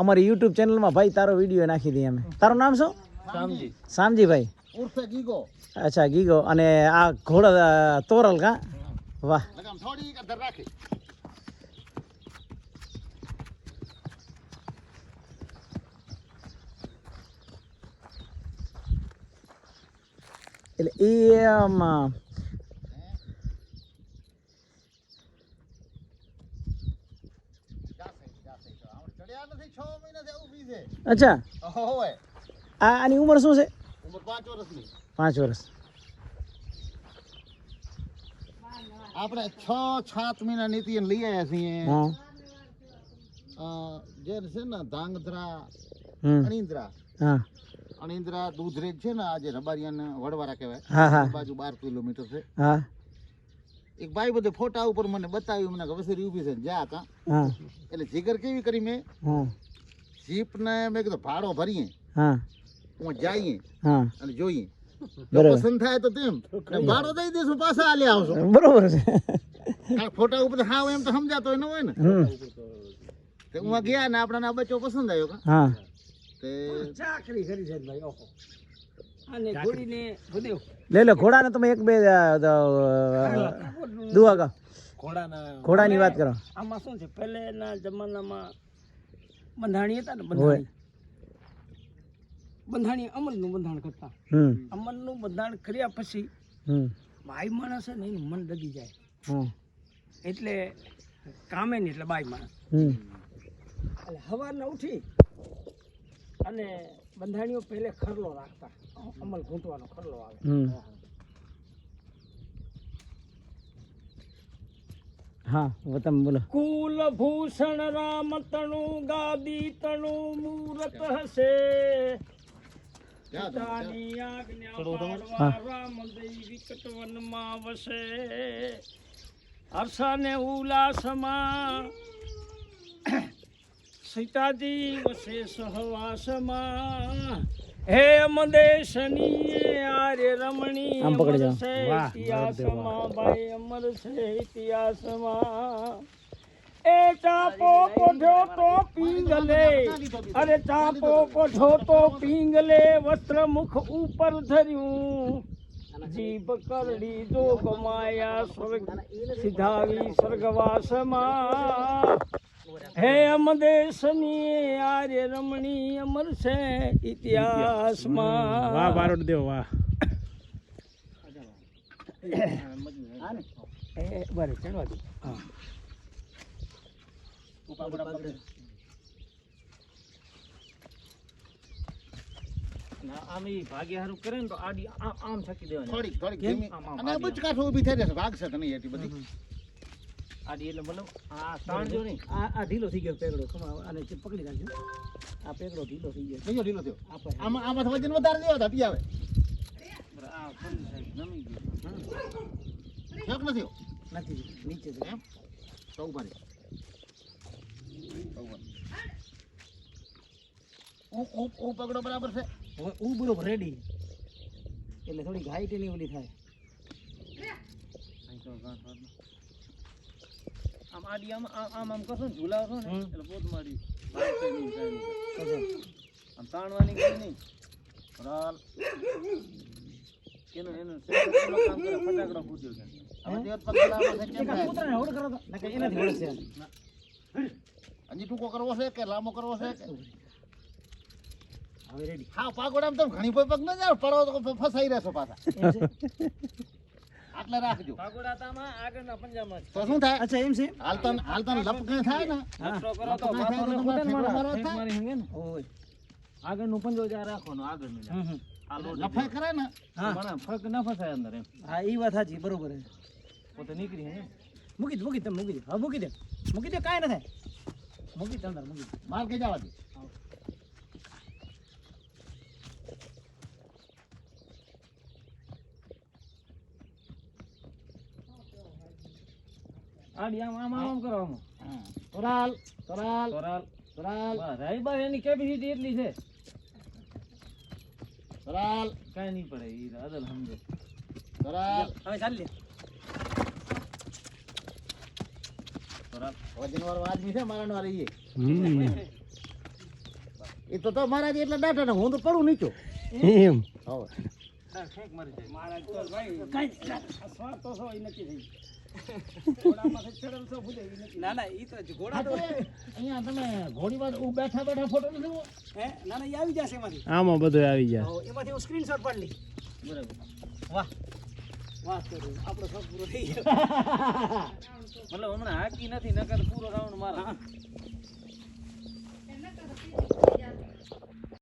અમારી યુટ્યુબ ચેનલમાં ભાઈ તારો વીડિયો નાખી દઈએ અમે. તારું નામ શું? શામજી. શામજીભાઈ. ઉર્ફે ગીગો. અચ્છા ગીગો. અને આ ઘોડા તોરલ કા? વાહ. એટલે એ આમ જાશે જાશે તો આપણે ચડ્યા નથી છ મહિનાથી ઊભી છે અચ્છા. આ આની ઉંમર શું છે? ઉંમર 5 વર્ષની. 5 વર્ષ. આપણે છ સાત મહિના નીતિ લઈ આવ્યા છીએ. હા. જે છે ને ધાંગધ્રા અણિંદ્રા. હા. અણિંદ્રા દૂધરેજ છે ને આજે રબારિયાને વડવારા કહેવાય. બાજુ બાર કિલોમીટર છે. હા. એક ભાઈ બધે ફોટા ઉપર મને બતાવ્યું મને કે વસેરી ઊભી છે જા કા એટલે જીગર કેવી કરી મેં? હા જીપને મેં કીધું ભાડો ભરીએ. હા. હું જઈએ હા. અને જોઈએ. પસંદ થાય તો તેમ. ભાડો દઈ દઈશું પાછા આલે આવશો બરોબર છે. ફોટા ઉપર હાવ એમ તો સમજાતો ન હોય ને. તે હું ગયા ને આપણને આ બચ્ચો પસંદ આવ્યો હા. તે ચાકરી કરી છે ભાઈ ઓહો. અને ઘોડીને બધે. લઈ તમે એક બે દુઆ કહો ઘોડાની વાત કરો. આમાં શું છે પહેલેના જમાનામાં બંધાણી હતા ને. બંધાણી. બંધાણી અમલનું બંધાણ કરતા. અમલનું બંધાણ કર્યા પછી બાઈ ભાઈ માણસ ને એનું મન ડગી જાય. એટલે કામે નહીં એટલે બાઈ માણસ. એટલે સવારના ઉઠી અને બંધાણીઓ પહેલે ખરલો રાખતા. અમલ ઘૂંટવાનો ખરલો આવે. હા વતન બોલો. કુલભૂષણ રામ તણુ ગાદી તણુ મૂરત હશે. પિતાની આજ્ઞા પાળવા રામ દઈ વિકટ વનમાં વસે હર્ષને ઉલ્લાસમાં સીતાજી વસે સહવાસમાં હે મદેશની આર્ય રમણી આમ પકડી જાઓ. વાહ, ઇતિહાસમાં ભાઈ અમર છે ઇતિહાસમાં. એ ચાપો કોઠો તો પિંગલે અરે ચાપો કોઠો તો પિંગલે વસ્ત્ર મુખ ઉપર ધર્યું. જીભ કરડી જોગ માયા સ્વર્ગ સિધાવી સ્વર્ગવાસમાં. હે અમદેશની આર્ય રમણી અમર છે ઇતિહાસમાં. વાહ બારોટ દેવ વાહ. બરે ચડવા દો. હા આમ ઈ ભાગ્ય હારું કરે ને તો આડી આમ આમ છકી દેવાની. આમ, આમ, અને બચકાઠો ઊભી થઈ જશે ભાગશે તો નહીં એટલી બધી. આડી એટલે મતલબ આ તાણજો નહીં આ આ ઢીલો થઈ ગયો પેગડો. ખમા અને પકડી રાખજો. આ પેગડો ઢીલો થઈ ગયો. કયો ઢીલો થયો? આમાં આમાં વજન વધારે દેવા હતા આવે. આ જમી ગયો. થયો નથી નથી નીચે છે. એમ? ઉ ઉ ઉ પકડો બરાબર છે. હવે રેડી એટલે થોડી હાઈટ એની ઓલી થાય. આમ આડી આમ આમ આમ કરશો ને ઝુલાવશો ને એટલે પોત મારી આમ તાણવાની કઈ નહીં. રાલ એનું એનું કામ કરે ફટાકડો ફૂટ્યો હવે દેવત હજી ટૂંકો કરવો છે કે લાંબો કરવો છે કે? હા પાગોડામાં તમે ઘણી કોઈ પગ ન જાવ પડો તો ફસાઈ રહેશો પાછા. આટલે રાખજો. પાગોડા આગળના પંજામાં તો શું થાય? અચ્છા એમ છે? હાલતન હાલતન હાલતા ને લપ કઈ થાય ને? લપસો કરો તો થાય થાય. મારી હંગે ને. ઓય. આગળનું પંજો જ્યાં રાખવાનું આગળનું જ્યાં. લફાઈ કરે ને? હા. મને ના ફસાય અંદર એમ. હા એ વાત સાચી બરોબર છે. પોતે નીકળી હે મૂકી દે મૂકી દે મૂકી દે. હા મૂકી દે. મૂકી દે કાંઈ ના થાય. મૂકી દે અંદર મૂકી દે. માર કે જવા દે. આડી આમ આમ આમ કરો આમ. તોરાલ તોરાલ તોરાલ. તોરાલ. રાઈ એની કેપેસિટી એટલી છે. તોરાલ. કાંઈ નહીં પડે એ અદલ સમજો. તોરાલ. હવે ચાલી વજન વાળો આદમી છે મારા વાળી એ એ તો તો મારા એટલા દાંઠા ને હું તો પડું નીચો. એમ. હવે. ફેંક મારી જાય. મારા તો ભાઈ કઈ સ્વાદ તો સો નક્કી થઈ ના ના ઈ તો ઘોડા તો અહીંયા તમે ઘોડી બેઠા બેઠા ફોટો નથી હે? ના ના ઈ આવી જશે એમાંથી. આમાં બધું આવી જાય એમાંથી હું સ્ક્રીનશોટ પાડી લઈ બરાબર. વાહ. વાહ તો આપણો શોખ પૂરો થઈ ગયો. મતલબ હમણાં હાકી નથી નકર પૂરો રાઉન્ડ મારા.